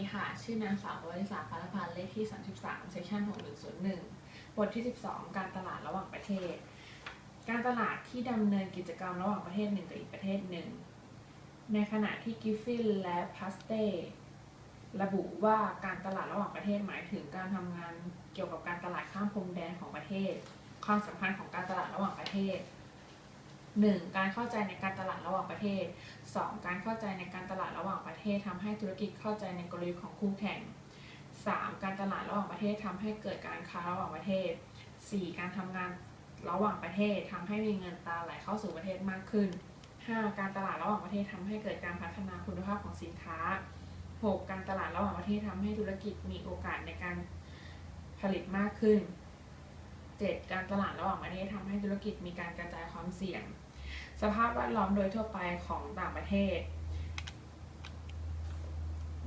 นี่ค่ะ ชื่อนางสาววริษาพารพันธ์เลขที่ 33เซสชัน6101 บทที่ 12 การตลาดระหว่างประเทศ การตลาดที่ดำเนินกิจกรรมระหว่างประเทศหนึ่งกับอีกประเทศหนึ่ง ในขณะที่กิฟฟินและพัสเต้ระบุว่าการตลาดระหว่างประเทศหมายถึงการทำงานเกี่ยวกับการตลาดข้ามพรมแดนของประเทศ ความสำคัญของการตลาดระหว่างประเทศ 1. การเข้าใจในการตลาดระหว่างประเทศ 2. การเข้าใจในการตลาดระหว่างประเทศทำให้ธุรกิจเข้าใจในกลยุทธ์ของคู่แข่ง 3. การตลาดระหว่างประเทศทำให้เกิดการค้าระหว่างประเทศ 4. การทำงานระหว่างประเทศทำให้มีเงินตราไหลเข้าสู่ประเทศมากขึ้น 5. การตลาดระหว่างประเทศทำให้เกิดการพัฒนาคุณภาพของสินค้า 6. การตลาดระหว่างประเทศทำให้ธุรกิจมีโอกาสในการผลิตมากขึ้น 7. การตลาดระหว่างประเทศทำให้ธุรกิจมีการกระจายความเสี่ยง สภาพแวดล้อมโดยทั่วไปของต่างประเทศ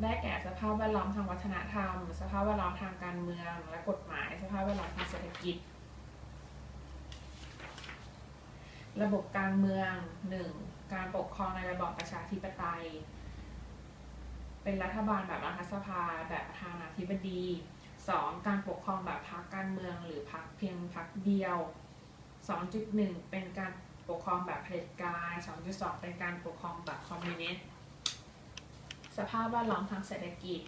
ได้แก่สภาพแวดล้อมทางวัฒนธรรม สภาพแวดล้อมทางการเมือง และกฎหมาย สภาพแวดล้อมทางเศรษฐกิจ ระบบการเมือง 1. การปกครองในระบอบประชาธิปไตย เป็นรัฐบาลแบบรัฐสภาแบบประธานาธิบดี 2. การปกครองแบบพรรคการเมืองหรือพรรคเพียงพรรคเดียว 2.1 เป็นการ ปกครองแบบเผด็จการ 2.2 เป็นการปกครองแบบคอมมิวนิสต์สภาพแวดล้อมทางเศรษฐกิจ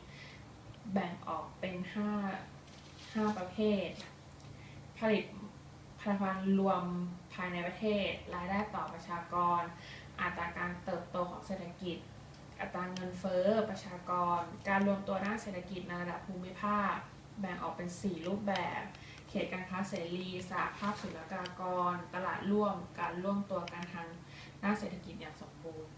แบ่งออกเป็น 5 5 ประเภท ผลิตผลิตภัณฑ์รวมภายในประเทศ รายได้ต่อประชากร อัตราการเติบโตของเศรษฐกิจ อัตราเงินเฟ้อประชากร การรวมตัวด้านเศรษฐกิจในระดับภูมิภาค แบ่งออกเป็น 4 รูปแบบ ขตการค้าเสรีสหภาพศุลกากร ตลาดร่วม การร่วมตัวกันทางด้านเศรษฐกิจอย่างสมบูรณ์